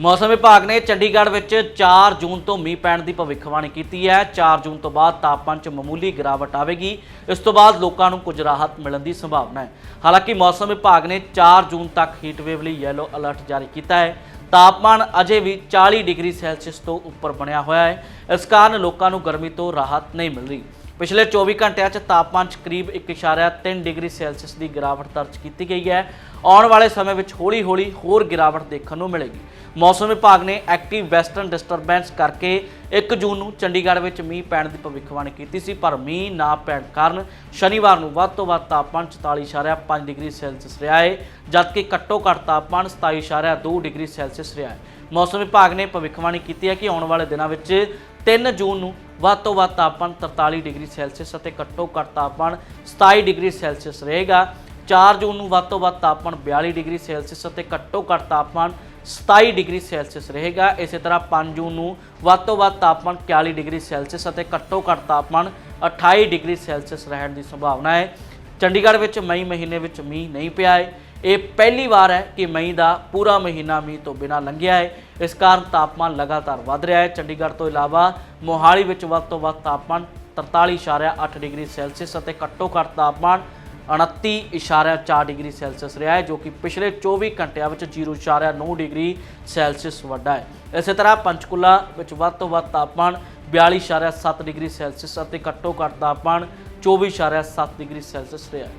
ਮੌਸਮ ਵਿਭਾਗ ਨੇ ਚੰਡੀਗੜ੍ਹ ਵਿੱਚ 4 ਜੂਨ ਤੋਂ ਮੀਂਹ ਪੈਣ ਦੀ ਭਵਿੱਖਬਾਣੀ ਕੀਤੀ ਹੈ। 4 ਜੂਨ ਤੋਂ ਬਾਅਦ ਤਾਪਮਾਨ 'ਚ ਮਾਮੂਲੀ ਗਿਰਾਵਟ ਆਵੇਗੀ। ਇਸ ਤੋਂ ਬਾਅਦ ਲੋਕਾਂ ਨੂੰ ਕੁਝ ਰਾਹਤ ਮਿਲਣ ਦੀ ਸੰਭਾਵਨਾ ਹੈ। ਹਾਲਾਂਕਿ ਮੌਸਮ ਵਿਭਾਗ ਨੇ 4 ਜੂਨ ਤੱਕ ਹੀਟਵੇਵ ਲਈ ਯੈਲੋ ਅਲਰਟ ਜਾਰੀ ਕੀਤਾ ਹੈ। ਤਾਪਮਾਨ ਅਜੇ ਵੀ 40 ਡਿਗਰੀ ਸੈਲਸੀਅਸ ਤੋਂ ਉੱਪਰ ਬਣਿਆ ਹੋਇਆ ਹੈ। ਇਸ ਕਾਰਨ ਲੋਕਾਂ ਨੂੰ ਗਰਮੀ ਤੋਂ ਰਾਹਤ ਨਹੀਂ ਮਿਲ ਰਹੀ। ਪਿਛਲੇ 24 ਘੰਟਿਆਂ 'ਚ ਤਾਪਮਾਨ 'ਚ ਕਰੀਬ 1.3 ਡਿਗਰੀ ਸੈਲਸੀਅਸ ਦੀ ਗਿਰਾਵਟ ਦਰਜ ਕੀਤੀ ਗਈ ਹੈ। ਆਉਣ ਵਾਲੇ ਸਮੇਂ ਵਿੱਚ ਹੌਲੀ-ਹੌਲੀ ਹੋਰ ਗਿਰਾਵਟ ਦੇਖਣ ਨੂੰ ਮਿਲੇਗੀ। ਮੌਸਮ ਵਿਭਾਗ ਨੇ ਐਕਟਿਵ ਵੈਸਟਰਨ ਡਿਸਟਰਬੈਂਸ ਕਰਕੇ 1 ਜੂਨ ਨੂੰ ਚੰਡੀਗੜ੍ਹ ਵਿੱਚ ਮੀਂਹ ਪੈਣ ਦੀ ਭਵਿੱਖਬਾਣੀ ਕੀਤੀ ਸੀ, ਪਰ ਮੀਂਹ ਨਾ ਪੈਣ ਕਾਰਨ ਸ਼ਨੀਵਾਰ ਨੂੰ ਵੱਧ ਤੋਂ ਵੱਧ ਤਾਪਮਾਨ 44.5 ਡਿਗਰੀ ਸੈਲਸੀਅਸ ਰਿਹਾ ਹੈ, ਜਦਕਿ ਘੱਟੋ ਘੱਟ ਤਾਪਮਾਨ 27.2 ਡਿਗਰੀ ਸੈਲਸੀਅਸ ਰਿਹਾ ਹੈ। ਮੌਸਮ ਵਿਭਾਗ ਨੇ ਭਵਿੱਖਬਾਣੀ ਕੀਤੀ ਹੈ ਕਿ ਆਉਣ ਵਾਲੇ ਦਿਨਾਂ ਵਿੱਚ 3 ਜੂਨ ਨੂੰ ਵੱਧ ਤੋਂ ਵੱਧ ਤਾਪਮਾਨ 43 ਡਿਗਰੀ ਸੈਲਸੀਅਸ ਅਤੇ ਘੱਟੋ ਘੱਟ ਤਾਪਮਾਨ 27 ਡਿਗਰੀ ਸੈਲਸੀਅਸ ਰਹੇਗਾ। 4 ਜੂਨ ਨੂੰ ਵੱਧ ਤੋਂ ਵੱਧ ਤਾਪਮਾਨ 42 ਡਿਗਰੀ ਸੈਲਸੀਅਸ ਅਤੇ ਘੱਟੋ ਘੱਟ ਤਾਪਮਾਨ 27 ਡਿਗਰੀ ਸੈਲਸੀਅਸ ਰਹੇਗਾ। ਇਸੇ ਤਰ੍ਹਾਂ 5 ਜੂਨ ਨੂੰ ਵੱਧ ਤੋਂ ਵੱਧ ਤਾਪਮਾਨ 41 ਡਿਗਰੀ ਸੈਲਸੀਅਸ ਅਤੇ ਘੱਟੋ ਘੱਟ ਤਾਪਮਾਨ 28 ਡਿਗਰੀ ਸੈਲਸੀਅਸ ਰਹਿਣ ਦੀ ਸੰਭਾਵਨਾ ਹੈ। ਚੰਡੀਗੜ੍ਹ ਵਿੱਚ ਮਈ ਮਹੀਨੇ ਵਿੱਚ ਮੀਂਹ ਨਹੀਂ ਪਿਆ ਹੈ। ਇਹ ਪਹਿਲੀ ਵਾਰ ਹੈ ਕਿ ਮਈ ਦਾ ਪੂਰਾ ਮਹੀਨਾ ਮੀਂਹ ਤੋਂ ਬਿਨਾਂ ਲੰਘਿਆ ਹੈ। ਇਸ ਕਾਰਨ ਤਾਪਮਾਨ ਲਗਾਤਾਰ ਵਧ ਰਿਹਾ ਹੈ। ਚੰਡੀਗੜ੍ਹ ਤੋਂ ਇਲਾਵਾ ਮੋਹਾਲੀ ਵਿੱਚ ਵੱਧ ਤੋਂ ਵੱਧ ਤਾਪਮਾਨ 43.8 ਡਿਗਰੀ ਸੈਲਸੀਅਸ ਅਤੇ ਘੱਟੋ ਘੱਟ ਤਾਪਮਾਨ 29.4 ਡਿਗਰੀ ਸੈਲਸੀਅਸ ਰਿਹਾ ਹੈ, ਜੋ ਕਿ ਪਿਛਲੇ 24 ਘੰਟਿਆਂ ਵਿੱਚ 0.9 ਡਿਗਰੀ ਸੈਲਸੀਅਸ ਵੱਡਾ ਹੈ। ਇਸੇ ਤਰ੍ਹਾਂ ਪੰਚਕੁਲਾ ਵਿੱਚ ਵੱਧ ਤੋਂ ਵੱਧ ਤਾਪਮਾਨ 42.7 ਡਿਗਰੀ ਸੈਲਸੀਅਸ ਅਤੇ ਘੱਟੋ ਘੱਟ ਤਾਪਮਾਨ 24.7 ਡਿਗਰੀ ਸੈਲਸੀਅਸ ਰਿਹਾ ਹੈ।